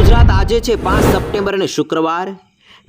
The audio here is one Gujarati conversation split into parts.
ગુજરાત આજે છે પાંચ સપ્ટેમ્બર અને શુક્રવાર.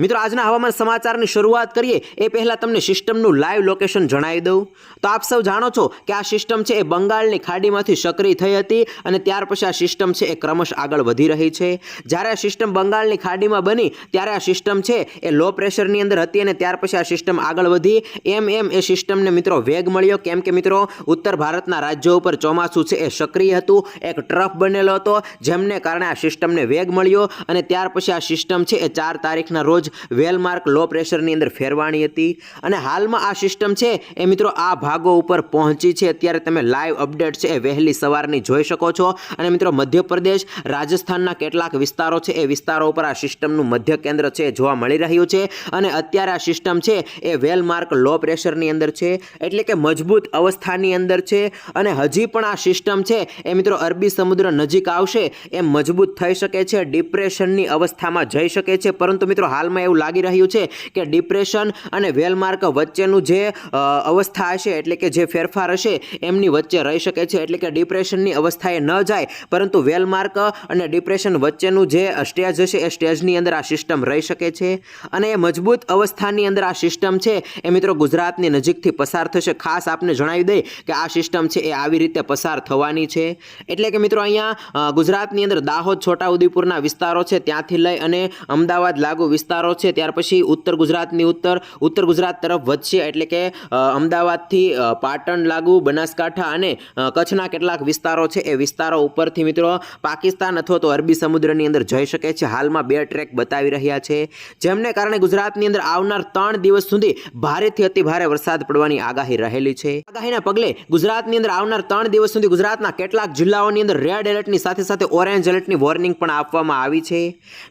મિત્રો, આજના હવામાન સમાચારની શરૂઆત કરીએ. એ પહેલાં તમને સિસ્ટમનું લાઈવ લોકેશન જણાવી દઉં. તો આપ સૌ જાણો છો કે આ સિસ્ટમ છે એ બંગાળની ખાડીમાંથી સક્રિય થઈ હતી અને ત્યાર પછી આ સિસ્ટમ છે એ ક્રમશ આગળ વધી રહી છે. જ્યારે આ સિસ્ટમ બંગાળની ખાડીમાં બની, ત્યારે આ સિસ્ટમ છે એ લો પ્રેશરની અંદર હતી અને ત્યાર પછી આ સિસ્ટમ આગળ વધી. એમ એમ એ સિસ્ટમને મિત્રો વેગ મળ્યો. કેમ કે મિત્રો, ઉત્તર ભારતના રાજ્યો ઉપર ચોમાસું છે એ સક્રિય હતું. એક ટ્રફ બનેલો હતો, જેમને કારણે આ સિસ્ટમને વેગ મળ્યો અને ત્યાર પછી આ સિસ્ટમ છે એ ચાર તારીખના રોજ વેલમાર્ક લો પ્રેશરની અંદર ફેરવાણી હતી અને હાલમાં આ સિસ્ટમ છે એ મિત્રો આ ભાગો ઉપર પહોંચી છે. અત્યારે તમે લાઈવ અપડેટ છે એ વહેલી સવારની જોઈ શકો છો. અને મિત્રો મધ્યપ્રદેશ રાજસ્થાનના કેટલાક વિસ્તારો છે એ વિસ્તારો ઉપર આ સિસ્ટમનું મધ્ય કેન્દ્ર છે જોવા મળી રહ્યું છે. અને અત્યારે આ સિસ્ટમ છે એ વેલમાર્ક લો પ્રેશરની અંદર છે એટલે કે મજબૂત અવસ્થાની અંદર છે. અને હજી પણ આ સિસ્ટમ છે એ મિત્રો અરબી સમુદ્ર નજીક આવશે એ મજબૂત થઈ શકે છે. ડિપ્રેશનની અવસ્થામાં જઈ શકે છે. પરંતુ મિત્રો હાલમાં એવું લાગી રહ્યું છે કે ડિપ્રેશન અને વેલમાર્ક વચ્ચેનું જે અવસ્થા હશે, એટલે કે જે ફેરફાર હશે, એમની વચ્ચે રહી શકે છે, એટલે કે ડિપ્રેશનની અવસ્થાએ ન જાય, પરંતુ વેલમાર્ક અને ડિપ્રેશન વચ્ચેનું જે સ્ટેજ હશે, એ સ્ટેજની અંદર આ સિસ્ટમ રહી શકે છે. અને મજબૂત અવસ્થાની અંદર આ સિસ્ટમ છે, એ મિત્રો ગુજરાતની નજીકથી પસાર થશે. ખાસ આપને જણાવી દઈ કે આ સિસ્ટમ છે, એ આવી રીતે પસાર થવાની છે. એટલે કે મિત્રો અહીંયા ગુજરાતની અંદર દાહોદ, છોટાઉદેપુરના વિસ્તારો છે, ત્યાંથી લઈ અને અમદાવાદ, લાગુ વિસ્તારો છે, ત્યાર પછી ઉત્તર ગુજરાતની ઉત્તર ઉત્તર ગુજરાત તરફ વધશે એટલે કે અમદાવાદથી પાટણ લાગુ, બનાસકાંઠા અને કચ્છના કેટલાક વિસ્તારો છે, એ વિસ્તારો ઉપરથી મિત્રો પાકિસ્તાન અથવા તો અરબી સમુદ્રની અંદર જઈ શકે છે. હાલમાં બે ટ્રેક બતાવી રહ્યા છે, જેમને કારણે ગુજરાતની અંદર આવનાર ત્રણ દિવસ સુધી ભારેથી અતિ ભારે વરસાદ પડવાની આગાહી રહેલી છે. આગાહીના પગલે ગુજરાતની અંદર આવનાર ત્રણ દિવસ સુધી ગુજરાતના કેટલાક જિલ્લાઓની અંદર રેડ એલર્ટની સાથે સાથે ઓરેન્જ એલર્ટની વોર્નિંગ પણ આપવામાં આવી છે.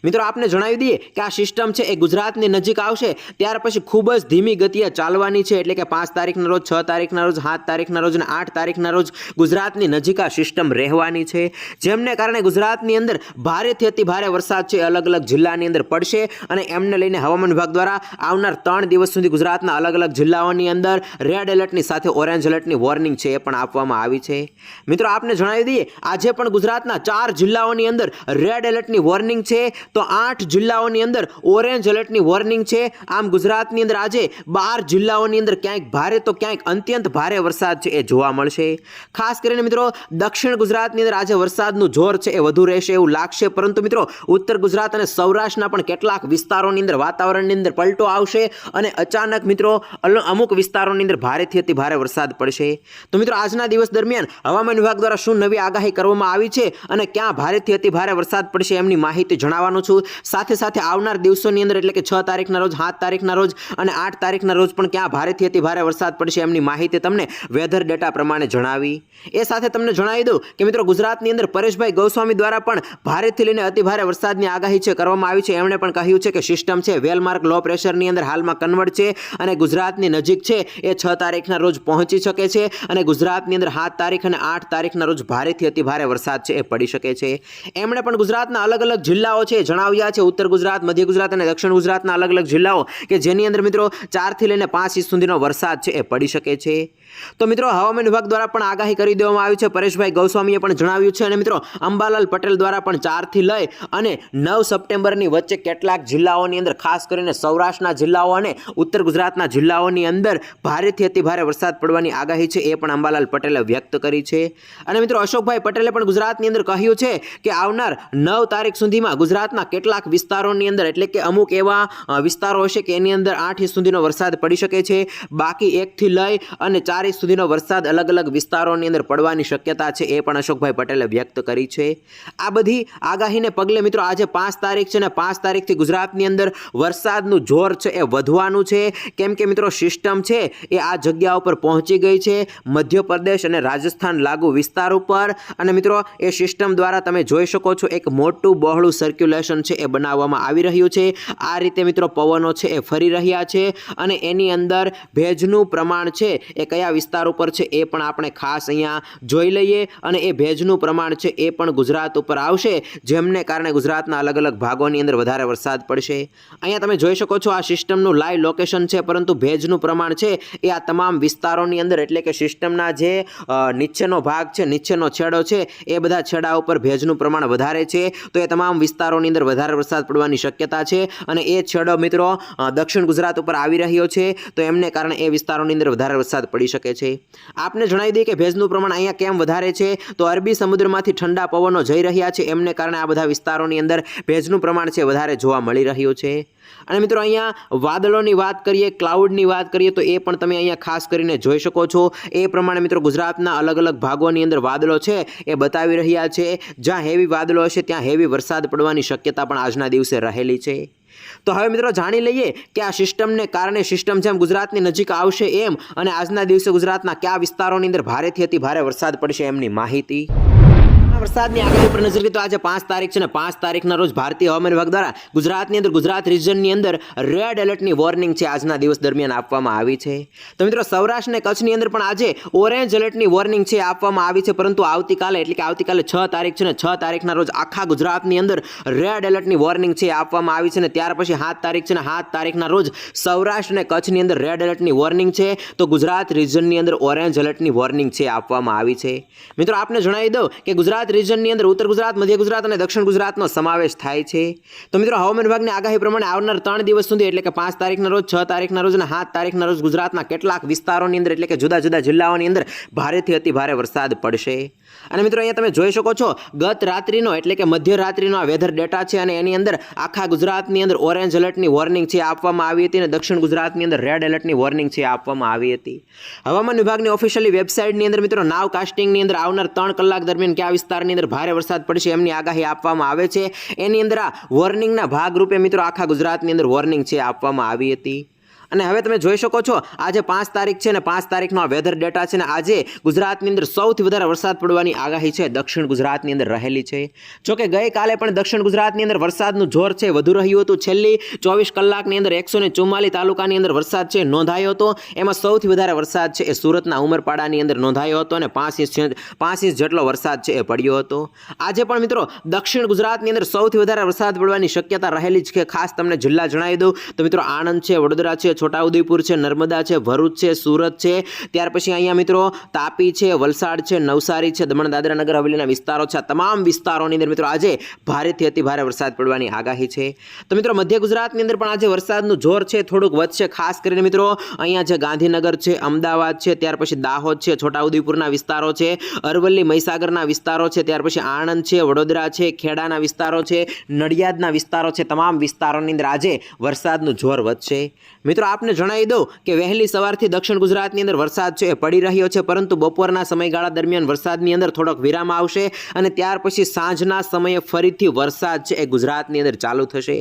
મિત્રો, આપને જણાવી દઈએ કે આ સિસ્ટમ છે એ ગુજરાતની નજીક આવશે, ત્યાર પછી ખૂબ જ ધીમી ગતિએ ચાલવાની છે, એટલે કે પાંચ તારીખના રોજ, છ તારીખના રોજ, સાત તારીખના રોજ અને આઠ તારીખના રોજ ગુજરાતની નજીક આ સિસ્ટમ રહેવાની છે. જેમને કારણે ગુજરાતની અંદર ભારેથી અતિ ભારે વરસાદ છે અલગ અલગ જિલ્લાની અંદર પડશે અને એમને લઈને હવામાન વિભાગ દ્વારા આવનાર ત્રણ દિવસ સુધી ગુજરાતના અલગ અલગ જિલ્લાઓની અંદર રેડ એલર્ટની સાથે ઓરેન્જ એલર્ટની વોર્નિંગ છે, એ પણ આપવામાં આવી છે. મિત્રો, આપને જણાવી દઈએ, આજે પણ ગુજરાતના ચાર જિલ્લાઓની અંદર રેડ એલર્ટની વોર્નિંગ છે, તો આઠ જિલ્લાઓની અંદર ઓરેન્જ એલર્ટની વોર્નિંગ છે. આમ ગુજરાતની અંદર આજે બાર જિલ્લાઓની અંદર ક્યાંક ભારે તો ક્યાંક અત્યંત ભારે વરસાદ છે એ જોવા મળશે. ખાસ કરીને મિત્રો, દક્ષિણ ગુજરાતની અંદર આજે વરસાદનું જોર છે એ વધુ રહેશે એવું લાગશે. પરંતુ મિત્રો, ઉત્તર ગુજરાત અને સૌરાષ્ટ્રના પણ કેટલાક વિસ્તારોની અંદર વાતાવરણની અંદર પલટો આવશે અને અચાનક મિત્રો અમુક વિસ્તારોની અંદર ભારેથી અતિ ભારે વરસાદ પડશે. તો મિત્રો, આજના દિવસ દરમિયાન હવામાન વિભાગ દ્વારા શું નવી આગાહી કરવામાં આવી છે અને ક્યાં ભારેથી અતિ ભારે વરસાદ પડશે એમની માહિતી જણાવવાનું છું. સાથે સાથે આવનાર દિવસોની અંદર એટલે કે છ તારીખના રોજ, સાત તારીખના રોજ અને આઠ તારીખના રોજ પણ ક્યાં ભારેથી અતિ ભારે વરસાદ પડશે એમની માહિતી તમને વેધર ડેટા પ્રમાણે જણાવી. એ સાથે તમને જણાવી દઉં કે મિત્રો ગુજરાતની અંદર પરેશભાઈ ગૌસ્વામી દ્વારા પણ ભારેથી લઈને અતિ ભારે વરસાદની આગાહી છે, કરવામાં આવી છે. એમણે પણ કહ્યું છે કે સિસ્ટમ છે વેલમાર્ક લો પ્રેશરની અંદર હાલમાં કન્વર્ટ છે અને ગુજરાતની નજીક છે, એ છ તારીખના રોજ પહોંચી શકે છે અને ગુજરાતની અંદર સાત તારીખ અને આઠ તારીખના રોજ ભારેથી અતિ ભારે વરસાદ છે, એ પડી શકે છે. એમણે પણ ગુજરાતના અલગ અલગ જિલ્લાઓ છે, જણાવ્યા છે. ઉત્તર ગુજરાત, મધ્ય ગુજરાત અને દક્ષિણ ગુજરાતના અલગ અલગ જિલ્લાઓ કે જેની અંદર મિત્રો ચારથી લઈને પાંચ ઇંચ સુધીનો વરસાદ છે, એ પડી શકે છે? તો મિત્રો, હવામાન વિભાગ દ્વારા પણ આગાહી કરી દેવામાં આવી છે. પરેશભાઈ ગૌસ્વામીએ પણ જણાવ્યું છે અને મિત્રો, અંબાલાલ પટેલ દ્વારા પણ ચારથી લઈ અને નવ સપ્ટેમ્બરની વચ્ચે કેટલાક જિલ્લાઓની અંદર, ખાસ કરીને સૌરાષ્ટ્રના જિલ્લાઓ અને ઉત્તર ગુજરાતના જિલ્લાઓની અંદર ભારેથી અતિભારે વરસાદ પડવાની આગાહી છે એ પણ અંબાલાલ પટેલે વ્યક્ત કરી છે. અને મિત્રો, અશોકભાઈ પટેલે પણ ગુજરાતની અંદર કહ્યું છે કે આવનાર નવ તારીખ સુધીમાં ગુજરાતના કેટલાક વિસ્તારોની અંદર, એટલે કે અમુક એવા વિસ્તારો હશે કે એની અંદર આઠ ઇંચ સુધીનો વરસાદ પડી શકે છે. બાકી એકથી લઈ અને ચાર ઇંચ સુધીનો વરસાદ અલગ અલગ વિસ્તારોની અંદર પડવાની શક્યતા છે એ પણ અશોકભાઈ પટેલે વ્યક્ત કરી છે. આ બધી આગાહીને પગલે મિત્રો આજે પાંચ તારીખ છે અને પાંચ તારીખથી ગુજરાતની અંદર વરસાદનું જોર છે એ વધવાનું છે. કેમ કે મિત્રો સિસ્ટમ છે એ આ જગ્યા ઉપર પહોંચી ગઈ છે. મધ્યપ્રદેશ અને રાજસ્થાન લાગુ વિસ્તાર ઉપર અને મિત્રો એ સિસ્ટમ દ્વારા તમે જોઈ શકો છો એક મોટું બહોળું સર્ક્યુલેશન છે એ બનાવવામાં આવી રહ્યું છે. આ રીતે મિત્રો પવનો છે એ ફરી રહ્યા છે અને એની અંદર ભેજનું પ્રમાણ છે એ કયા કયા વિસ્તાર ઉપર છે એ પણ આપણે ખાસ અહીંયા જોઈ લઈએ. અને એ ભેજનું પ્રમાણ છે એ પણ ગુજરાત ઉપર આવશે, જેમને કારણે ગુજરાતના અલગ અલગ ભાગોની અંદર વધારે વરસાદ પડશે. અહીંયા તમે જોઈ શકો છો આ સિસ્ટમનું લાઈવ લોકેશન છે, પરંતુ ભેજનું પ્રમાણ છે એ આ તમામ વિસ્તારોની અંદર, એટલે કે સિસ્ટમના જે નીચેનો ભાગ છે, નીચેનો છેડો છે, એ બધા છેડા ઉપર ભેજનું પ્રમાણ વધારે છે. તો એ તમામ વિસ્તારોની અંદર વધારે વરસાદ પડવાની શક્યતા છે. અને એ છેડો મિત્રો દક્ષિણ ગુજરાત ઉપર આવી રહ્યો છે. તો એમને કારણે એ વિસ્તારોની અંદર વધારે વરસાદ પડી શકે છે. આપને જણાવી દઈએ કે ભેજનું પ્રમાણ અહીંયા કેમ વધારે છે? તો અરબી સમુદ્રમાંથી ઠંડા પવનો જઈ રહ્યા છે. એમને કારણે આ બધા વિસ્તારોની અંદર ભેજનું પ્રમાણ છે વધારે જોવા મળી રહ્યું છે. અને મિત્રો અહીંયા વાદળોની વાત કરીએ ક્લાઉડની વાત કરીએ, તો એ પણ તમે અહીંયા ખાસ કરીને જોઈ શકો છો. એ પ્રમાણે મિત્રો ગુજરાતના અલગ અલગ ભાગોની અંદર વાદળો છે, એ બતાવી રહ્યા છે. જ્યાં હેવી વાદળો હશે, ત્યાં હેવી વરસાદ પડવાની શક્યતા પણ આજના દિવસે રહેલી છે. તો હવે મિત્રો જાણી લઈએ કે આ સિસ્ટમને કારણે સિસ્ટમ જેમ ગુજરાતની નજીક આવશે એમ અને આજના દિવસે ગુજરાતના કયા વિસ્તારોની અંદર ભારેથી અતિ ભારે વરસાદ પડશે એમની માહિતી. વરસાદની આગાહી ઉપર નજર કરીએ તો આજે પાંચ તારીખ છે ને પાંચ તારીખના રોજ ભારતીય હવામાન વિભાગ દ્વારા ગુજરાતની અંદર, ગુજરાત રિજનની અંદર રેડ એલર્ટની વોર્નિંગ છે આજના દિવસ દરમિયાન આપવામાં આવી છે. તો મિત્રો, સૌરાષ્ટ્ર અને કચ્છની અંદર પણ આજે ઓરેન્જ એલર્ટની વોર્નિંગ છે આપવામાં આવી છે, પરંતુ આવતીકાલે, એટલે કે આવતીકાલે છ તારીખ છે ને છ તારીખના રોજ આખા ગુજરાતની અંદર રેડ એલર્ટની વોર્નિંગ છે આપવામાં આવી છે ને ત્યાર પછી સાત તારીખ છે ને સાત તારીખના રોજ સૌરાષ્ટ્ર અને કચ્છની અંદર રેડ એલર્ટની વોર્નિંગ છે, તો ગુજરાત રિજનની અંદર ઓરેન્જ એલર્ટની વોર્નિંગ છે આપવામાં આવી છે. મિત્રો, આપને જણાવી દઉં કે ગુજરાત રિજનની અંદર ઉત્તર ગુજરાત, મધ્ય ગુજરાત અને દક્ષિણ ગુજરાતનો સમાવેશ થાય છે. તો મિત્રો, હવામાન વિભાગની આગાહી પ્રમાણે આવનાર ત્રણ દિવસ સુધી, એટલે કે પાંચ તારીખના રોજ, છ તારીખના રોજ અને સાત તારીખના રોજ ગુજરાતના કેટલાક વિસ્તારોની અંદર, એટલે કે જુદા જુદા જિલ્લાઓની અંદર ભારેથી અતિ ભારે વરસાદ પડશે. અને મિત્રો, અહીંયા તમે જોઈ શકો છો, ગત રાત્રિનો, એટલે કે મધ્યરાત્રિનો આ વેધર ડેટા છે અને એની અંદર આખા ગુજરાતની અંદર ઓરેન્જ એલર્ટની વોર્નિંગ છે આપવામાં આવી હતી અને દક્ષિણ ગુજરાતની અંદર રેડ એલર્ટની વોર્નિંગ છે આપવામાં આવી હતી. હવામાન વિભાગની ઓફિશિયલી વેબસાઇટની અંદર મિત્રો, નાવ કાસ્ટિંગની અંદર આવનાર ત્રણ કલાક દરમિયાન કયા વિસ્તારની અંદર ભારે વરસાદ પડશે, એમની આગાહી આપવામાં આવે છે. એની અંદર આ વોર્નિંગના ભાગરૂપે મિત્રો આખા ગુજરાતની અંદર વોર્નિંગ છે આપવામાં આવી હતી. અને હવે તમે જોઈ શકો છો, આજે પાંચ તારીખ છે ને પાંચ તારીખનો આ વેધર ડેટા છે ને આજે ગુજરાતની અંદર સૌથી વધારે વરસાદ પડવાની આગાહી છે, દક્ષિણ ગુજરાતની અંદર રહેલી છે. જોકે ગઈકાલે પણ દક્ષિણ ગુજરાતની અંદર વરસાદનું જોર છે, વધુ રહ્યું હતું. છેલ્લી ચોવીસ કલાકની અંદર એકસો ને તાલુકાની અંદર વરસાદ છે, નોંધાયો હતો. એમાં સૌથી વધારે વરસાદ છે એ સુરતના ઉમરપાડાની અંદર નોંધાયો હતો અને પાંચ ઇંચ પાંચ ઇંચ જેટલો વરસાદ છે એ પડ્યો હતો. આજે પણ મિત્રો, દક્ષિણ ગુજરાતની અંદર સૌથી વધારે વરસાદ પડવાની શક્યતા રહેલી છે. ખાસ તમને જિલ્લા જણાવી દઉં. તો મિત્રો આણંદ છે, વડોદરા છે છોટાઉદેપુર છે, નર્મદા છે, ભરૂચ છે, સુરત છે. ત્યાર પછી અહીંયા મિત્રો તાપી છે, વલસાડ છે, નવસારી છે, દમણ, દાદરા નગર, હવેલીના વિસ્તારો છે. આ તમામ વિસ્તારોની અંદર મિત્રો આજે ભારેથી અતિ ભારે વરસાદ પડવાની આગાહી છે. તો મિત્રો મધ્ય ગુજરાતની અંદર પણ આજે વરસાદનું જોર છે, થોડુંક વધશે. ખાસ કરીને મિત્રો અહીંયા છે ગાંધીનગર છે, અમદાવાદ છે, ત્યાર પછી દાહોદ છે, છોટાઉદેપુરના વિસ્તારો છે, અરવલ્લી, મહીસાગરના વિસ્તારો છે, ત્યાર પછી આણંદ છે, વડોદરા છે, ખેડાના વિસ્તારો છે, નડિયાદના વિસ્તારો છે. તમામ વિસ્તારોની અંદર આજે વરસાદનું જોર વધશે. મિત્રો આપને જણાવી દઉં કે વહેલી સવારથી દક્ષિણ ગુજરાતની અંદર વરસાદ છે એ પડી રહ્યો છે, પરંતુ બપોરના સમયગાળા દરમિયાન વરસાદની અંદર થોડોક વિરામ આવશે અને ત્યાર પછી સાંજના સમયે ફરીથી વરસાદ છે એ ગુજરાતની અંદર ચાલુ થશે.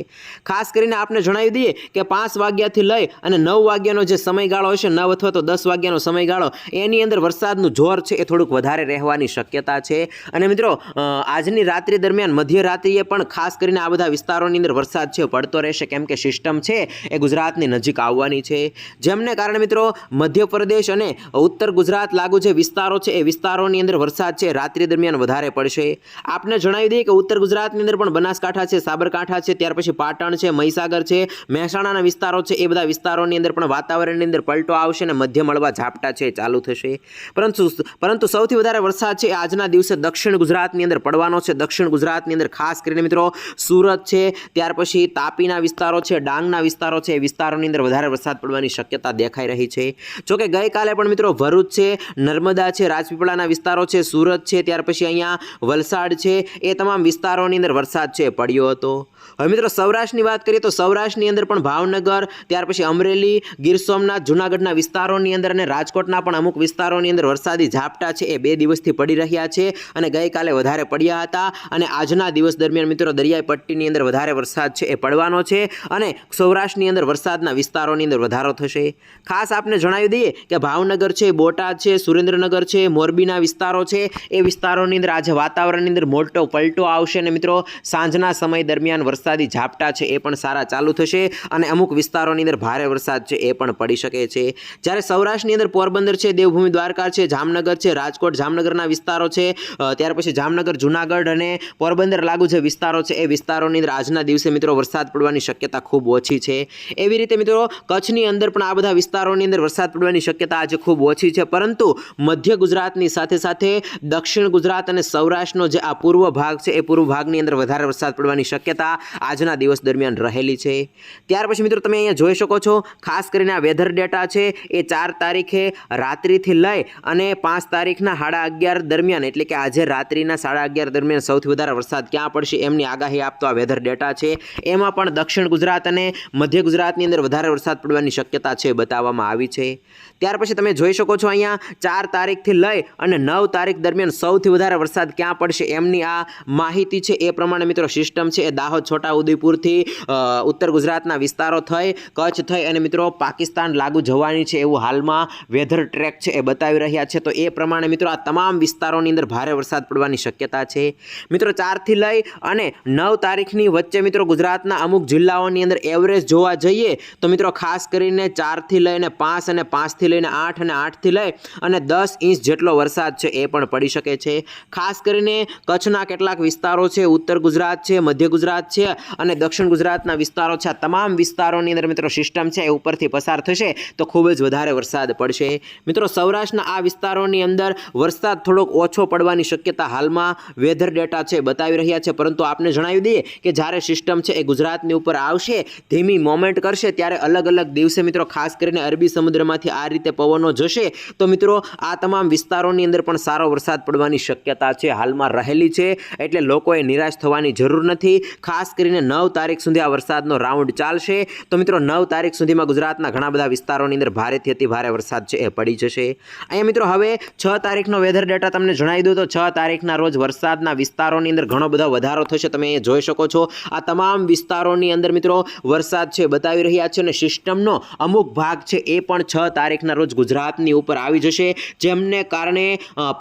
ખાસ કરીને આપને જણાવી દઈએ કે પાંચ વાગ્યાથી લઈ અને નવ વાગ્યાનો જે સમયગાળો હશે, નવ અથવા તો દસ વાગ્યાનો સમયગાળો, એની અંદર વરસાદનું જોર છે એ થોડુંક વધારે રહેવાની શક્યતા છે. અને મિત્રો આજની રાત્રિ દરમિયાન મધ્યરાત્રિએ પણ ખાસ કરીને આ બધા વિસ્તારોની અંદર વરસાદ છે પડતો રહેશે. કેમ કે સિસ્ટમ છે એ ગુજરાતની નજીક આવવાની છે. જેમને કારણે મિત્રો મધ્યપ્રદેશ અને ઉત્તર ગુજરાત લાગુ જે વિસ્તારો છે, એ વિસ્તારોની અંદર વરસાદ છે, રાત્રિ દરમિયાન વધારે પડશે. આપને જણાવી દઈએ કે ઉત્તર ગુજરાતની અંદર પણ બનાસકાંઠા છે, સાબરકાંઠા છે, ત્યાર પછી પાટણ છે, મહીસાગર છે, મહેસાણાના વિસ્તારો છે, એ બધા વિસ્તારોની અંદર પણ વાતાવરણની અંદર પલટો આવશે અને મધ્ય મળવા ઝાપટા છે, ચાલુ થશે. પરંતુ પરંતુ સૌથી વધારે વરસાદ છે આજના દિવસે દક્ષિણ ગુજરાતની અંદર પડવાનો છે. દક્ષિણ ગુજરાતની અંદર ખાસ કરીને મિત્રો સુરત છે, ત્યાર પછી તાપીના વિસ્તારો છે, ડાંગના વિસ્તારો છે, એ વિસ્તારોની અંદર વધારે વરસાદ પડવાની શક્યતા દેખાઈ રહી છે. જોકે ગઈકાલે પણ મિત્રો ભરૂચ છે, નર્મદા છે, રાજપીપળાના વિસ્તારો છે, સુરત છે, ત્યાર પછી અહીંયા વલસાડ છે. એ તમામ વિસ્તારોની અંદર વરસાદ છે, પડ્યો હતો. હવે મિત્રો સૌરાષ્ટ્રની વાત કરીએ તો સૌરાષ્ટ્રની અંદર પણ ભાવનગર, ત્યાર પછી અમરેલી, ગીર સોમનાથ, જુનાગઢના વિસ્તારોની અંદર અને રાજકોટના પણ અમુક વિસ્તારોની અંદર વરસાદી ઝાપટા છે એ બે દિવસથી પડી રહ્યા છે અને ગઈકાલે વધારે પડ્યા હતા અને આજના દિવસ દરમિયાન મિત્રો દરિયાઈ પટ્ટીની અંદર વધારે વરસાદ છે એ પડવાનો છે અને સૌરાષ્ટ્રની અંદર વરસાદના વિસ્તારોની અંદર વધારો થશે. ખાસ આપને જણાવી દઈએ કે ભાવનગર છે, બોટાદ છે, સુરેન્દ્રનગર છે, મોરબીના વિસ્તારો છે એ વિસ્તારોની અંદર આજે વાતાવરણની અંદર મોટો પલટો આવશે અને મિત્રો સાંજના સમય દરમિયાન વરસાદી ઝાપટા છે એ પણ સારા ચાલુ થશે અને અમુક વિસ્તારોની અંદર ભારે વરસાદ છે એ પણ પડી શકે છે. જ્યારે સૌરાષ્ટ્રની અંદર પોરબંદર છે, દેવભૂમિ દ્વારકા છે, જામનગર છે, રાજકોટ, જામનગરના વિસ્તારો છે ત્યાર પછી જામનગર, જુનાગઢ અને પોરબંદર લાગુ જે વિસ્તારો છે એ વિસ્તારોની અંદર આજના દિવસે મિત્રો વરસાદ પડવાની શક્યતા ખૂબ ઓછી છે. એવી રીતે મિત્રો કચ્છની અંદર પણ આ બધા વિસ્તારોની અંદર વરસાદ પડવાની શક્યતા આજે ખૂબ ઓછી છે. પરંતુ મધ્ય ગુજરાતની સાથે સાથે દક્ષિણ ગુજરાત અને સૌરાષ્ટ્રનો જે આ પૂર્વ ભાગ છે એ પૂર્વ ભાગની અંદર વધારે વરસાદ પડવાની શક્યતા આજના દિવસ દરમિયાન રહેલી છે. ત્યાર પછી મિત્રો તમે અહીંયા જોઈ શકો છો, ખાસ કરીને આ વેધર ડેટા છે, એ ચાર તારીખે રાત્રિથી લઈ અને પાંચ તારીખના સાડા અગિયાર દરમિયાન, એટલે કે આજે રાત્રિના સાડા અગિયાર દરમિયાન સૌથી વધારે વરસાદ ક્યાં પડશે એમની આગાહી આપતો આ વેધર ડેટા છે. એમાં પણ દક્ષિણ ગુજરાત અને મધ્ય ગુજરાતની અંદર વધારે વરસાદ પડવાની શક્યતા છે બતાવવામાં આવી છે. ત્યાર પછી તમે જોઈ શકો છો અહીંયા ચાર તારીખથી લઈ અને નવ તારીખ દરમિયાન સૌથી વધારે વરસાદ ક્યાં પડશે એમની આ માહિતી છે. એ પ્રમાણે મિત્રો સિસ્ટમ છે, એ દાહોદ છોટા ઉદેપુરથી અ, ઉત્તર ગુજરાતના વિસ્તારો થઈ કચ્છ થઈ અને મિત્રો પાકિસ્તાન લાગુ જવાની છે એવું હાલમાં વેધર ટ્રેક છે એ બતાવી રહ્યા છે. તો એ પ્રમાણે મિત્રો આ તમામ વિસ્તારોની અંદર ભારે વરસાદ પડવાની શક્યતા છે. મિત્રો ચારથી લઈ અને નવ તારીખની વચ્ચે મિત્રો ગુજરાતના અમુક જિલ્લાઓની અંદર એવરેજ જોવા જઈએ તો મિત્રો ખાસ કરીને ચારથી લઈને પાંચ અને પાંચથી લઈને આઠ અને આઠથી લઈ અને દસ ઇંચ જેટલો વરસાદ છે એ પણ પડી શકે છે. ખાસ કરીને કચ્છના કેટલાક વિસ્તારો છે ઉત્તર ગુજરાત છે મધ્ય ગુજરાત છે અને દક્ષિણ ગુજરાતના વિસ્તારો છે, આ તમામ વિસ્તારોની અંદર મિત્રો સિસ્ટમ છે, એ ઉપરથી પસાર થશે તો ખૂબ જ વધારે વરસાદ પડશે. મિત્રો સૌરાષ્ટ્રના આ વિસ્તારોની અંદર વરસાદ થોડોક ઓછો પડવાની શક્યતા હાલમાં વેધર ડેટા છે, બતાવી રહ્યા છે. પરંતુ આપને જણાવી દઈએ કે જ્યારે સિસ્ટમ છે, એ ગુજરાતની ઉપર આવશે, ધીમી મોમેન્ટ કરશે, ત્યારે અલગ અલગ દિવસે મિત્રો ખાસ કરીને અરબી સમુદ્રમાંથી આ રીતે પવનો જશે, તો મિત્રો આ તમામ વિસ્તારોની અંદર પણ સારો વરસાદ પડવાની શક્યતા છે, હાલમાં રહેલી છે, એટલે લોકોએ નિરાશ થવાની જરૂર નથી. ખાસ કરીને નવ તારીખ સુધી આ વરસાદનો રાઉન્ડ ચાલશે. તો મિત્રો, નવ તારીખ સુધીમાં ગુજરાતના ઘણા બધા વિસ્તારોની અંદર ભારેથી અતિ ભારે વરસાદ છે એ પડી જશે. અહીંયા મિત્રો, હવે છ તારીખનો વેધર ડેટા તમને જણાવી દઉં તો છ તારીખના રોજ વરસાદના વિસ્તારોની અંદર ઘણો બધો વધારો થશે. તમે અહીંયા જોઈ શકો છો. આ તમામ વિસ્તારોની અંદર મિત્રો, વરસાદ છે બતાવી રહ્યા છે અને સિસ્ટમનો અમુક ભાગ છે એ પણ છ તારીખના રોજ ગુજરાતની ઉપર આવી જશે. જેમને કારણે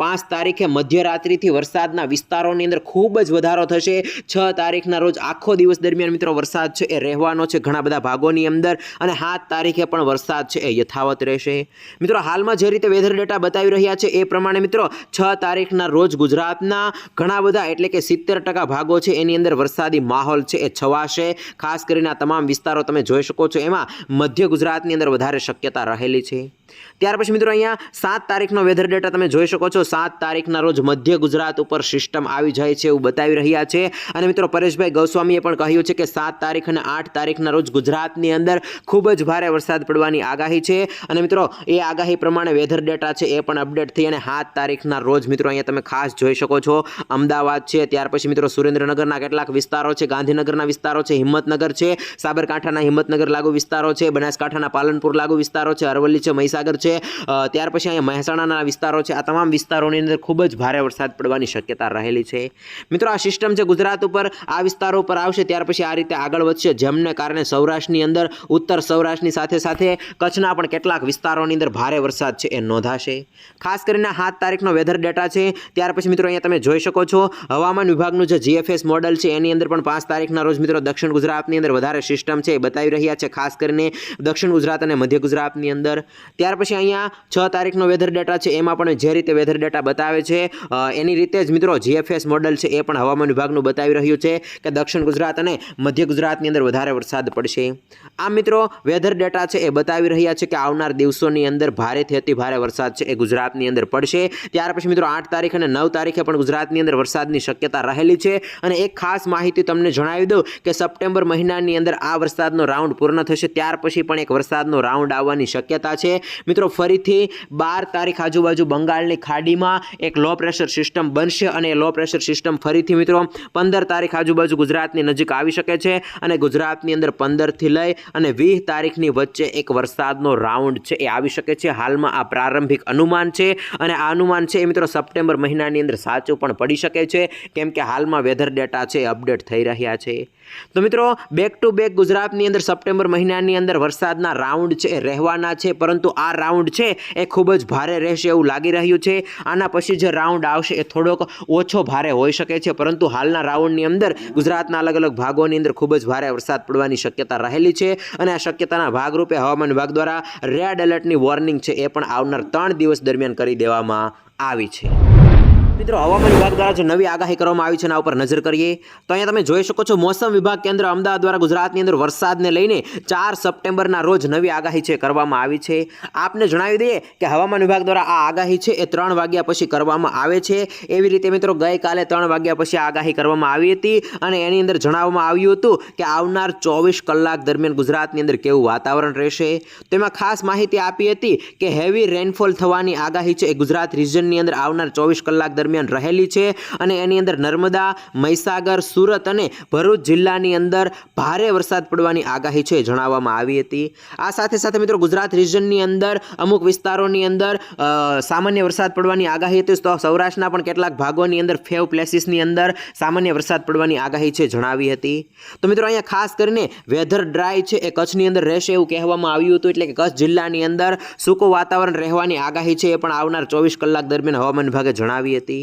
પાંચ તારીખે મધ્યરાત્રિથી વરસાદના વિસ્તારોની અંદર ખૂબ જ વધારો થશે. છ તારીખના રોજ આખો દિવસ દરમિયાન મિત્રો વરસાદ છે, એ રહેવાનો છે ઘણા બધા ભાગોની અંદર અને સાત તારીખે પણ વરસાદ છે, એ યથાવત રહેશે. મિત્રો, હાલમાં જે રીતે વેધર ડેટા બતાવી રહ્યા છે, એ પ્રમાણે મિત્રો છ તારીખના રોજ ગુજરાતના ઘણા બધા એટલે કે સિત્તેર ટકા ભાગો છે, એની અંદર વરસાદી માહોલ છે, એ છવાશે. ખાસ કરીને તમામ વિસ્તારો તમે જોઈ શકો છો, એમાં મધ્ય ગુજરાતની અંદર વધારે શક્યતા રહેલી છે. ત્યાર પછી મિત્રો અહીંયા સાત તારીખનો વેધર ડેટા તમે જોઈ શકો છો. સાત તારીખના રોજ મધ્ય ગુજરાત ઉપર સિસ્ટમ આવી જાય છે એવું બતાવી રહ્યા છે. અને મિત્રો પરેશભાઈ ગૌસ્વામીએ પણ કહ્યું છે કે સાત તારીખ અને આઠ તારીખના રોજ ગુજરાતની અંદર ખૂબ જ ભારે વરસાદ પડવાની આગાહી છે. અને મિત્રો એ આગાહી પ્રમાણે વેધર ડેટા છે એ પણ અપડેટ થઈ અને સાત તારીખના રોજ મિત્રો અહીંયા તમે ખાસ જોઈ શકો છો. અમદાવાદ છે, ત્યાર પછી મિત્રો સુરેન્દ્રનગરના કેટલાક વિસ્તારો છે, ગાંધીનગરના વિસ્તારો છે, હિંમતનગર છે, સાબરકાંઠાના હિંમતનગર લાગુ વિસ્તારો છે, બનાસકાંઠાના પાલનપુર લાગુ વિસ્તારો છે, અરવલ્લી છે, મહીસાગર છે. ત્યાર પછી અહીંયા મહેસાણાના વિસ્તારો છે. આ તમામ વિસ્તારોની અંદર ખૂબ જ ભારે વરસાદ પડવાની શક્યતા રહેલી છે. મિત્રો, આ સિસ્ટમ છે ગુજરાત ઉપર. આ વિસ્તારો ઉપર આવશે ત્યાર પછી આ રીતે આગળ વધશે. જેમને કારણે સૌરાષ્ટ્રની અંદર, ઉત્તર સૌરાષ્ટ્રની સાથે સાથે કચ્છના પણ કેટલાક વિસ્તારોની અંદર ભારે વરસાદ છે એ નોંધાશે. ખાસ કરીને સાત તારીખનો વેધર ડેટા છે. ત્યાર પછી મિત્રો અહીંયા તમે જોઈ શકો છો, હવામાન વિભાગનું જે જીએફએસ મોડલ છે, એની અંદર પણ પાંચ તારીખના રોજ મિત્રો દક્ષિણ ગુજરાતની અંદર વધારે સિસ્ટમ છે એ બતાવી રહ્યા છે. ખાસ કરીને દક્ષિણ ગુજરાત અને મધ્ય ગુજરાતની અંદર. ત્યાર પછી અહીંયા છ તારીખનો વેધર ડેટા છે, એમાં પણ જે રીતે વેધર ડેટા બતાવે છે એની રીતે જ મિત્રો જીએફએસ મોડલ છે, એ પણ હવામાન વિભાગનું બતાવી રહ્યું છે કે દક્ષિણ ગુજરાત અને મધ્ય ગુજરાતની અંદર વધારે વરસાદ પડશે. આ મિત્રો વેધર ડેટા છે, એ બતાવી રહ્યા છે કે આવનાર દિવસોની અંદર ભારેથી અતિ ભારે વરસાદ છે, એ ગુજરાતની અંદર પડશે. ત્યાર પછી મિત્રો, આઠ તારીખ અને નવ તારીખે પણ ગુજરાતની અંદર વરસાદની શક્યતા રહેલી છે અને એક ખાસ માહિતી તમને જણાવી દઉં કે સપ્ટેમ્બર મહિનાની અંદર આ વરસાદનો રાઉન્ડ પૂર્ણ થશે, ત્યાર પછી પણ એક વરસાદનો રાઉન્ડ આવવાની શક્યતા છે. મિત્રો, ફરીથી બાર તારીખ આજુબાજુ બંગાળની ખાડીમાં એક લો પ્રેશર સિસ્ટમ બનશે અને લો પ્રેશર સિસ્ટમ ફરીથી મિત્રો, પંદર તારીખ આજુબાજુ ગુજરાતની નજીક આવી શકે છે અને ગુજરાતની અંદર પંદરથી લઈ અને વીસ તારીખની વચ્ચે એક વરસાદનો રાઉન્ડ છે, એ આવી શકે છે. હાલમાં આ પ્રારંભિક અનુમાન છે અને આ અનુમાન છે એ મિત્રો, સપ્ટેમ્બર મહિનાની અંદર સાચું પણ પડી શકે છે, કેમ કે હાલમાં વેધર ડેટા છે અપડેટ થઈ રહ્યા છે. તો મિત્રો બેક ટુ બેક ગુજરાતની અંદર સપ્ટેમ્બર મહિનાની અંદર વરસાદના રાઉન્ડ છે રહેવાના છે, પરંતુ આ રાઉન્ડ છે એ ખૂબ જ ભારે રહેશે એવું લાગી રહ્યું છે. આના પછી જે રાઉન્ડ આવશે એ થોડોક ઓછો ભારે હોઈ શકે છે, પરંતુ હાલના રાઉન્ડની અંદર ગુજરાતના અલગ અલગ ભાગોની અંદર ખૂબ જ ભારે વરસાદ પડવાની શક્યતા રહેલી છે અને આ શક્યતાના ભાગરૂપે હવામાન વિભાગ દ્વારા રેડ એલર્ટની વોર્નિંગ છે એ પણ આવનાર ત્રણ દિવસ દરમિયાન કરી દેવામાં આવી છે. મિત્રો, હવામાન વિભાગ દ્વારા જે નવી આગાહી કરવામાં આવી છે એના ઉપર નજર કરીએ, તો અહીંયા તમે જોઈ શકો છો, મોસમ વિભાગ કેન્દ્ર અમદાવાદ દ્વારા ગુજરાતની અંદર વરસાદને લઈને ચાર સપ્ટેમ્બરના રોજ નવી આગાહી છે કરવામાં આવી છે. આપને જણાવી દઈએ કે હવામાન વિભાગ દ્વારા આ આગાહી છે એ ત્રણ વાગ્યા પછી કરવામાં આવે છે. એવી રીતે મિત્રો, ગઈકાલે ત્રણ વાગ્યા પછી આગાહી કરવામાં આવી હતી અને એની અંદર જણાવવામાં આવ્યું હતું કે આવનાર ચોવીસ કલાક દરમિયાન ગુજરાતની અંદર કેવું વાતાવરણ રહેશે. તેમાં ખાસ માહિતી આપી હતી કે હેવી રેનફોલ થવાની આગાહી છે એ ગુજરાત રિજનની અંદર આવનાર ચોવીસ કલાક દરમિયાન રહેલી છે અને એની અંદર નર્મદા, મહીસાગર, સુરત અને ભરૂચ જિલ્લાની અંદર ભારે વરસાદ પડવાની આગાહી છે જણાવવામાં આવી હતી. આ સાથે સાથે મિત્રો ગુજરાત રિજનની અંદર અમુક વિસ્તારોની અંદર સામાન્ય વરસાદ પડવાની આગાહી હતી. તો સૌરાષ્ટ્રના પણ કેટલાક ભાગોની અંદર ફેવ પ્લેસીસની અંદર સામાન્ય વરસાદ પડવાની આગાહી છે જણાવી હતી. તો મિત્રો અહીંયા ખાસ કરીને વેધર ડ્રાય છે એ કચ્છની અંદર રહેશે એવું કહેવામાં આવ્યું હતું. એટલે કે કચ્છ જિલ્લાની અંદર સૂકું વાતાવરણ રહેવાની આગાહી છે એ પણ આવનાર ચોવીસ કલાક દરમિયાન હવામાન વિભાગે જણાવી હતી.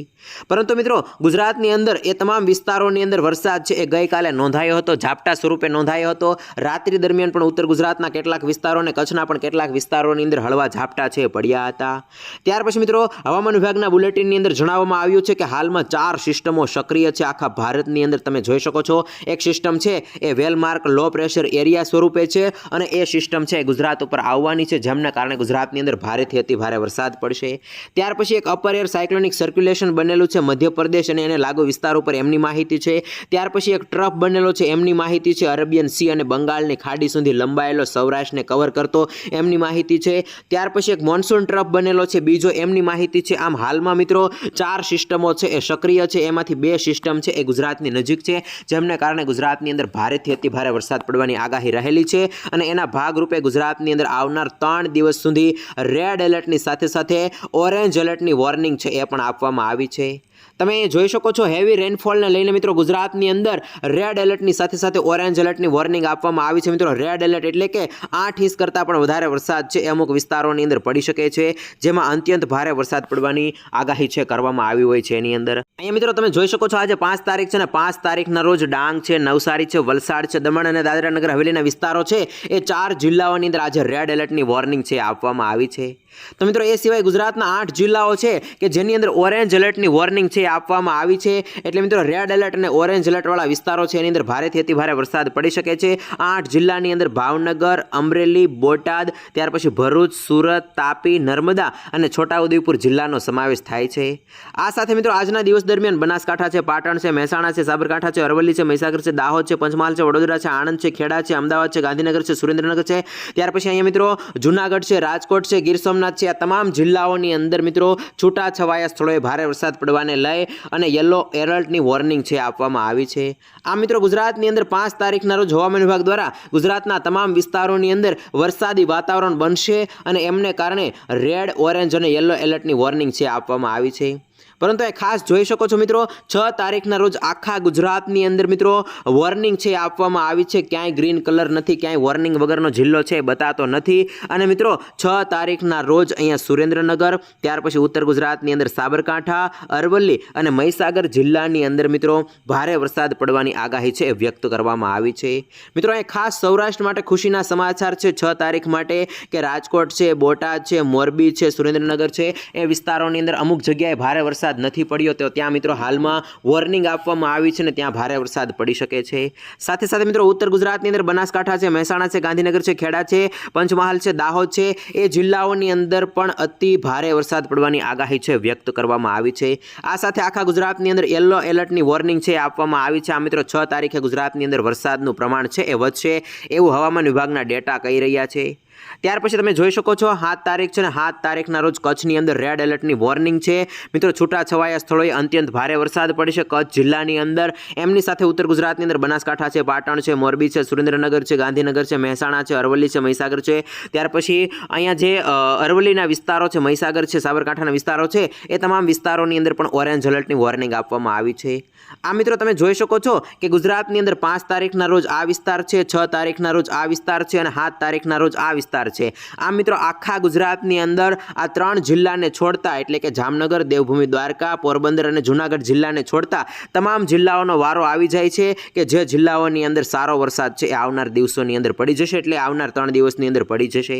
પરંતુ મિત્રો, ગુજરાતની અંદર એ તમામ વિસ્તારોની અંદર વરસાદ છે એ ગઈકાલે નોંધાયો હતો, ઝાપટા સ્વરૂપે નોંધાયો હતો. રાત્રિ દરમિયાન પણ ઉત્તર ગુજરાતના કેટલાક વિસ્તારો અને કચ્છના પણ કેટલાક વિસ્તારોની અંદર હળવા ઝાપટા છે પડ્યા હતા. ત્યાર પછી મિત્રો, હવામાન વિભાગના બુલેટિનની અંદર જણાવવામાં આવ્યું છે કે હાલમાં ચાર સિસ્ટમો સક્રિય છે. આખા ભારતની અંદર તમે જોઈ શકો છો. એક સિસ્ટમ છે એ well marked low pressure area સ્વરૂપે છે અને એ સિસ્ટમ છે ગુજરાત ઉપર આવવાની છે. જેમના કારણે ગુજરાતની અંદર ભારેથી અતિ ભારે વરસાદ પડશે. ત્યાર પછી એક અપર એર સાયક્લોનિક સર્ક્યુલેશન બનેલું છે મધ્યપ્રદેશ અને એને લાગુ વિસ્તાર ઉપર એમની માહિતી છે. ત્યાર પછી એક ટ્રફ બનેલો છે, એમની માહિતી છે અરેબિયન સી અને બંગાળની ખાડી સુધી લંબાયેલો, સૌરાષ્ટ્રને કવર કરતો એમની માહિતી છે. ત્યાર પછી એક મોન્સૂન ટ્રફ બનેલો છે, બીજો એમની માહિતી છે. આમ હાલમાં મિત્રો ચાર સિસ્ટમો છે, એ સક્રિય છે. એમાંથી બે સિસ્ટમ છે, એ ગુજરાતની નજીક છે, જેમને કારણે ગુજરાતની અંદર ભારેથી અતિ ભારે વરસાદ પડવાની આગાહી રહેલી છે અને એના ભાગરૂપે ગુજરાતની અંદર આવનાર ત્રણ દિવસ સુધી રેડ એલર્ટની સાથે સાથે ઓરેન્જ એલર્ટની વોર્નિંગ છે, એ પણ આપવામાં આવી છે. તમે જોઈ શકો છો હેવી રેનફોલને લઈને મિત્રો ગુજરાતની અંદર રેડ એલર્ટની સાથે સાથે ઓરેન્જ એલર્ટની વોર્નિંગ આપવામાં આવી છે. મિત્રો રેડ એલર્ટ એટલે કે આઠ ઇંચ કરતાં પણ વધારે વરસાદ છે. અમુક વિસ્તારોની અંદર પડી શકે છે, જેમાં અત્યંત ભારે વરસાદ પડવાની આગાહી છે, કરવામાં આવી હોય છે એની અંદર. અહીંયા મિત્રો તમે જોઈ શકો છો, આજે પાંચ તારીખ છે ને પાંચ તારીખના રોજ ડાંગ છે, નવસારી છે, વલસાડ છે, દમણ અને દાદરા નગર હવેલીના વિસ્તારો છે, એ ચાર જિલ્લાઓની અંદર આજે રેડ એલર્ટની વોર્નિંગ છે, આપવામાં આવી છે. તો મિત્રો એ સિવાય ગુજરાતના આઠ જિલ્લાઓ છે કે જેની અંદર ઓરેન્જ એલર્ટની વોર્નિંગ છે આપવામાં આવી છે. એટલે મિત્રો રેડ એલર્ટ અને ઓરેન્જ એલર્ટવાળા વિસ્તારો છે, એની અંદર ભારેથી અતિ ભારે વરસાદ પડી શકે છે. આઠ જિલ્લાની અંદર ભાવનગર, અમરેલી, બોટાદ, ત્યાર પછી ભરૂચ, સુરત, તાપી, નર્મદા અને છોટાઉદેપુર જિલ્લાનો સમાવેશ થાય છે. આ સાથે મિત્રો આજના દિવસ દરમિયાન બનાસકાંઠા છે, પાટણ છે, મહેસાણા છે, સાબરકાંઠા છે, અરવલ્લી છે, મહીસાગર છે, દાહોદ છે, પંચમહાલ છે, વડોદરા છે, આણંદ છે, ખેડા છે, અમદાવાદ છે, ગાંધીનગર છે, સુરેન્દ્રનગર છે. ત્યાર પછી અહીંયા મિત્રો જુનાગઢ છે, રાજકોટ છે, ગીર સોમનાથ છે, આ તમામ જિલ્લાઓની અંદર મિત્રો છૂટા છવાયા સ્થળોએ ભારે વરસાદ પડવાને લઈ અને યલો એલર્ટની વોર્નિંગ છે આપવામાં આવી છે. આ મિત્રો ગુજરાતની અંદર પાંચ તારીખના રોજ હવામાન વિભાગ દ્વારા ગુજરાતના તમામ વિસ્તારોની અંદર વરસાદી વાતાવરણ બનશે અને એમને કારણે રેડ, ઓરેન્જ અને યલો એલર્ટની વોર્નિંગ છે આપવામાં આવી છે. પરંતુ એ ખાસ જોઈ શકો છો મિત્રો, છ તારીખના રોજ આખા ગુજરાતની અંદર મિત્રો વોર્નિંગ છે આપવામાં આવી છે. ક્યાંય ગ્રીન કલર નથી, ક્યાંય વોર્નિંગ વગરનો જિલ્લો છે બતાતો નથી. અને મિત્રો, છ તારીખના રોજ અહીંયા સુરેન્દ્રનગર, ત્યાર પછી ઉત્તર ગુજરાતની અંદર સાબરકાંઠા, અરવલ્લી અને મહીસાગર જિલ્લાની અંદર મિત્રો ભારે વરસાદ પડવાની આગાહી છે વ્યક્ત કરવામાં આવી છે. મિત્રો, અહીં ખાસ સૌરાષ્ટ્ર માટે ખુશીના સમાચાર છે, છ તારીખ માટે કે રાજકોટ છે, બોટાદ છે, મોરબી છે, સુરેન્દ્રનગર છે, એ વિસ્તારોની અંદર અમુક જગ્યાએ ભારે વરસાદ નથી પડ્યો, તો ત્યાં મિત્રો હાલમાં વોર્નિંગ આપવામાં આવી છે ને ત્યાં ભારે વરસાદ પડી શકે છે. સાથે સાથે મિત્રો ઉત્તર ગુજરાતની અંદર બનાસકાંઠા છે, મહેસાણા છે, ગાંધીનગર છે, ખેડા છે, પંચમહાલ છે, દાહોદ છે, એ જિલ્લાઓની અંદર પણ અતિ ભારે વરસાદ પડવાની આગાહી છે વ્યક્ત કરવામાં આવી છે. આ સાથે આખા ગુજરાતની અંદર યલો એલર્ટની વોર્નિંગ છે આપવામાં આવી છે. આ મિત્રો છ તારીખે ગુજરાતની અંદર વરસાદનું પ્રમાણ છે એ વધશે એવું હવામાન વિભાગના ડેટા કહી રહ્યા છે. ત્યાર પછી તમે જોઈ શકો છો સાત તારીખ છે ને સાત તારીખના રોજ કચ્છની અંદર રેડ એલર્ટની વોર્નિંગ છે. મિત્રો, છૂટાછવાયા સ્થળોએ અત્યંત ભારે વરસાદ પડશે કચ્છ જિલ્લાની અંદર એમની સાથે ઉત્તર ગુજરાતની અંદર બનાસકાંઠા છે, પાટણ છે, મોરબી છે, સુરેન્દ્રનગર છે, ગાંધીનગર છે, મહેસાણા છે, અરવલ્લી છે, મહીસાગર છે. ત્યાર પછી અહીંયા જે અરવલ્લીના વિસ્તારો છે, મહીસાગર છે, સાબરકાંઠાના વિસ્તારો છે, એ તમામ વિસ્તારોની અંદર પણ ઓરેન્જ એલર્ટની વોર્નિંગ આપવામાં આવી છે. આ મિત્રો તમે જોઈ શકો છો કે ગુજરાતની અંદર પાંચ તારીખના રોજ આ વિસ્તાર છે, છ તારીખના રોજ આ વિસ્તાર છે અને સાત તારીખના રોજ આ વિસ્તાર છે. આ મિત્રો આખા ગુજરાતની અંદર આ ત્રણ જિલ્લાને છોડતા, એટલે કે જામનગર, દેવભૂમિ, દ્વારકા, પોરબંદર અને જુનાગઢ જિલ્લાને છોડતા તમામ જિલ્લાઓનો વારો આવી જાય છે કે જે જિલ્લાઓની અંદર સારો વરસાદ છે એ આવનાર દિવસોની અંદર પડી જશે, એટલે આવનાર ત્રણ દિવસની અંદર પડી જશે.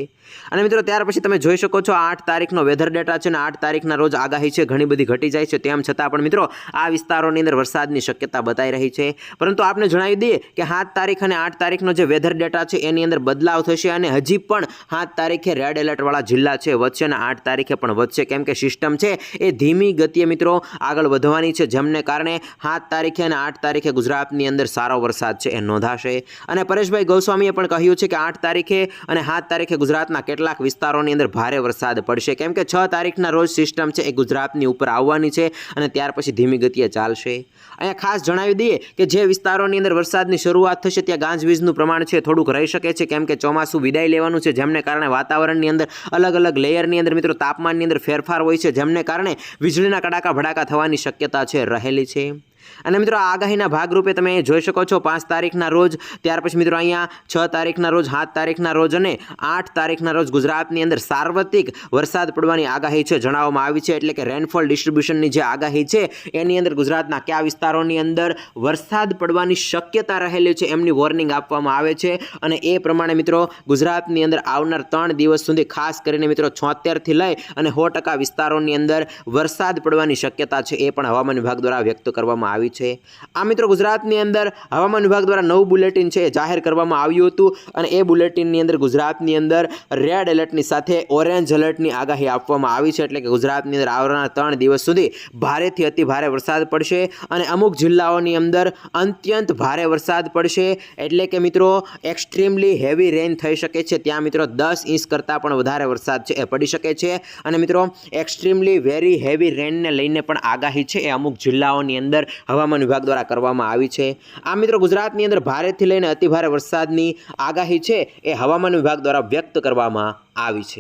અને મિત્રો ત્યાર પછી તમે જોઈ શકો છો આઠ તારીખનો વેધર ડેટા છે અને આઠ તારીખના રોજ આગાહી છે, ઘણી બધી ઘટી જાય છે. તેમ છતાં પણ મિત્રો આ વિસ્તારોની અંદર વરસાદની શક્યતા બતાવી રહી છે. પરંતુ આપણે જણાવી દઈએ કે સાત તારીખ અને આઠ તારીખનો જે વેધર ડેટા છે એની અંદર બદલાવ થશે અને હજી પણ સાત તારીખે રેડ એલર્ટવાળા જિલ્લા છે. વધશે અને આઠ તારીખે પણ વધશે કેમ કે સિસ્ટમ છે, એ ધીમી ગતિએ મિત્રો આગળ વધવાની છે. જેમને કારણે સાત તારીખે અને આઠ તારીખે ગુજરાતની અંદર સારો વરસાદ છે એ નોંધાશે. અને પરેશભાઈ ગોસ્વામીએ પણ કહ્યું છે કે આઠ તારીખે અને સાત તારીખે ગુજરાતના કેટલાક વિસ્તારોની અંદર ભારે વરસાદ પડશે. કેમ કે છ તારીખના રોજ સિસ્ટમ છે એ ગુજરાતની ઉપર આવવાની છે અને ત્યાર પછી ધીમી ગતિએ ચાલશે. અહીંયા ખાસ જણાવી દઈએ કે જે વિસ્તારોની અંદર વરસાદની શરૂઆત થશે, ત્યાં ગાંજવીજનું પ્રમાણ છે, થોડુંક રહી શકે છે. કેમ કે ચોમાસું વિદાય લેવાનું છે. જેમને કારણે વાતાવરણની અંદર અલગ અલગ લેયરની અંદર મિત્રો તાપમાનની અંદર ફેરફાર હોય છે, જેમને કારણે વીજળીના કડાકા ભડાકા થવાની શક્યતા છે, રહેલી છે. અને મિત્રો, આ આગાહીના ભાગરૂપે તમે જોઈ શકો છો, પાંચ તારીખના રોજ, ત્યાર પછી મિત્રો અહીંયા છ તારીખના રોજ, સાત તારીખના રોજ અને આઠ તારીખના રોજ ગુજરાતની અંદર સાર્વત્રિક વરસાદ પડવાની આગાહી છે, જણાવવામાં આવી છે. એટલે કે રેનફોલ ડિસ્ટ્રીબ્યુશનની જે આગાહી છે, એની અંદર ગુજરાતના કયા વિસ્તારોની અંદર વરસાદ પડવાની શક્યતા રહેલી છે, એમની વોર્નિંગ આપવામાં આવે છે. અને એ પ્રમાણે મિત્રો, ગુજરાતની અંદર આવનાર ત્રણ દિવસ સુધી ખાસ કરીને મિત્રો છોતેરથી લઈ અને સો ટકા વિસ્તારોની અંદર વરસાદ પડવાની શક્યતા છે, એ પણ હવામાન વિભાગ દ્વારા વ્યક્ત કરવામાં આવી છે. આ મિત્રો ગુજરાતની અંદર હવામાન વિભાગ દ્વારા નવું બુલેટિન છે જાહેર કરવામાં આવ્યું હતું અને એ બુલેટિનની અંદર ગુજરાતની અંદર રેડ એલર્ટની સાથે ઓરેન્જ એલર્ટની આગાહી આપવામાં આવી છે. એટલે કે ગુજરાતની અંદર આવનારા ત્રણ દિવસ સુધી ભારેથી અતિ ભારે વરસાદ પડશે અને અમુક જિલ્લાઓની અંદર અત્યંત ભારે વરસાદ પડશે. એટલે કે મિત્રો એક્સ્ટ્રીમલી હેવી રેન થઈ શકે છે. ત્યાં મિત્રો દસ ઇંચ કરતાં પણ વધારે વરસાદ છે એ પડી શકે છે. અને મિત્રો એક્સ્ટ્રીમલી વેરી હેવી રેનને લઈને પણ આગાહી છે એ અમુક જિલ્લાઓની અંદર હવામાન વિભાગ દ્વારા કરવામાં આવી છે. આ મિત્રો ગુજરાતની અંદર ભારેથી લઈને અતિભારે વરસાદની આગાહી છે એ હવામાન વિભાગ દ્વારા વ્યક્ત કરવામાં આવી છે.